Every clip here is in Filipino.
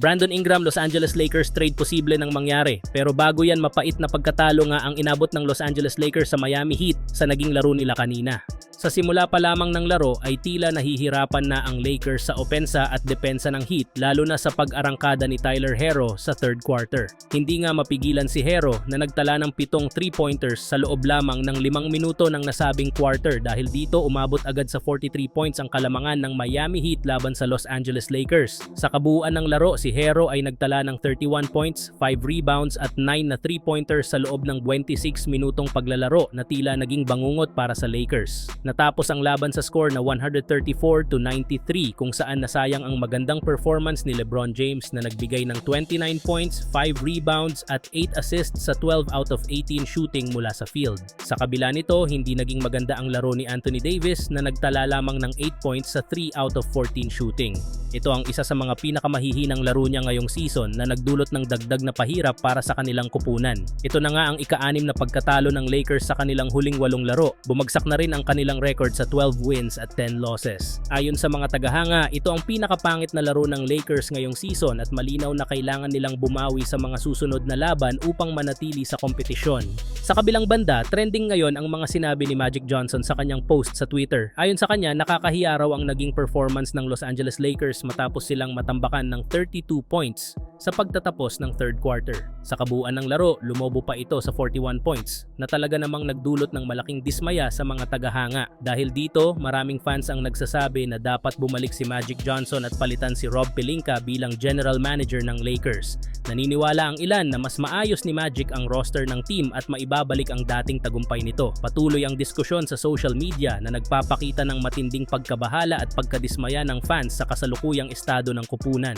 Brandon Ingram, Los Angeles Lakers trade posible nang mangyari. Pero bago yan, mapait na pagkatalo nga ang inabot ng Los Angeles Lakers sa Miami Heat sa naging laro nila kanina. Sa simula pa lamang ng laro ay tila nahihirapan na ang Lakers sa opensa at depensa ng Heat lalo na sa pag-arangkada ni Tyler Hero sa third quarter. Hindi nga mapigilan si Hero na nagtala ng pitong 3-pointers sa loob lamang ng limang minuto ng nasabing quarter dahil dito umabot agad sa 43 points ang kalamangan ng Miami Heat laban sa Los Angeles Lakers. Sa kabuuan ng laro, si Hero ay nagtala ng 31 points, 5 rebounds at 9 na 3-pointers sa loob ng 26 minutong paglalaro na tila naging bangungot para sa Lakers. Natapos ang laban sa score na 134 to 93 kung saan nasayang ang magandang performance ni LeBron James na nagbigay ng 29 points, 5 rebounds at 8 assists sa 12 out of 18 shooting mula sa field. Sa kabila nito, hindi naging maganda ang laro ni Anthony Davis na nagtala lamang ng 8 points sa 3 out of 14 shooting. Ito ang isa sa mga pinakamahihinang laro niya ngayong season na nagdulot ng dagdag na pahirap para sa kanilang kupunan. Ito na nga ang ika-anim na pagkatalo ng Lakers sa kanilang huling walong laro. Bumagsak na rin ang kanilang record sa 12 wins at 10 losses. Ayon sa mga tagahanga, ito ang pinakapangit na laro ng Lakers ngayong season at malinaw na kailangan nilang bumawi sa mga susunod na laban upang manatili sa kompetisyon. Sa kabilang banda, trending ngayon ang mga sinabi ni Magic Johnson sa kanyang post sa Twitter. Ayon sa kanya, nakakahiya raw ang naging performance ng Los Angeles Lakers matapos silang matambakan ng 32 points sa pagtatapos ng third quarter. Sa kabuuan ng laro, lumobo pa ito sa 41 points na talaga namang nagdulot ng malaking dismaya sa mga tagahanga. Dahil dito, maraming fans ang nagsasabi na dapat bumalik si Magic Johnson at palitan si Rob Pelinka bilang general manager ng Lakers. Naniniwala ang ilan na mas maayos ni Magic ang roster ng team at maibabalik ang dating tagumpay nito. Patuloy ang diskusyon sa social media na nagpapakita ng matinding pagkabahala at pagkadismaya ng fans sa kasalukuyang estado ng kupunan.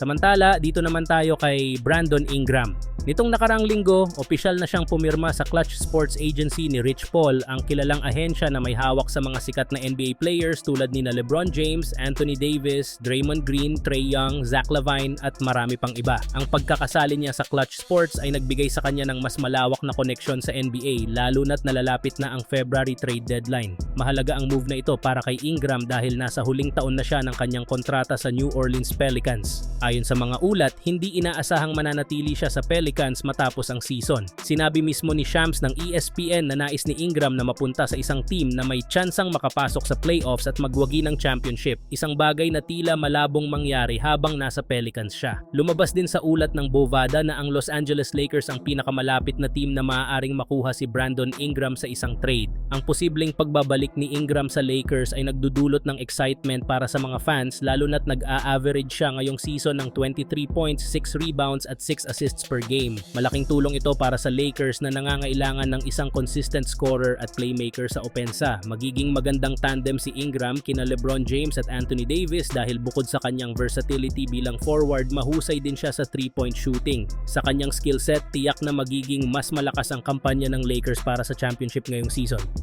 Samantala, dito naman tayo kay Brandon Ingram. Nitong nakarang linggo, opisyal na siyang pumirma sa Clutch Sports Agency ni Rich Paul, ang kilalang ahensya na may hawak sa mga sikat na NBA players tulad ni na LeBron James, Anthony Davis, Draymond Green, Trey Young, Zach Lavine at marami pang iba. Ang pagkakasali niya sa Clutch Sports ay nagbigay sa kanya ng mas malawak na koneksyon sa NBA lalo na't nalalapit na ang February trade deadline. Mahalaga ang move na ito para kay Ingram dahil nasa huling taon na siya ng kanyang kontrata sa New Orleans Pelicans. Ayon sa mga ulat, hindi inaasahang mananatili siya sa Pelicans matapos ang season. Sinabi mismo ni Shams ng ESPN na nais ni Ingram na mapunta sa isang team na may tsansang makapasok sa playoffs at magwagi ng championship, isang bagay na tila malabong mangyari habang nasa Pelicans siya. Lumabas din sa ulat ng Bovada na ang Los Angeles Lakers ang pinakamalapit na team na maaaring makuha si Brandon Ingram sa isang trade. Ang posibleng pagbabalik ni Ingram sa Lakers ay nagdudulot ng excitement para sa mga fans lalo na't nag-a-average siya ngayong season ng 23 points, 6 rebounds at 6 assists per game. Malaking tulong ito para sa Lakers na nangangailangan ng isang consistent scorer at playmaker sa opensa. Magiging magandang tandem si Ingram kina LeBron James at Anthony Davis dahil bukod sa kanyang versatility bilang forward, mahusay din siya sa 3-point shooting. Sa kanyang skill set, tiyak na magiging mas malakas ang kampanya ng Lakers para sa championship ngayong season.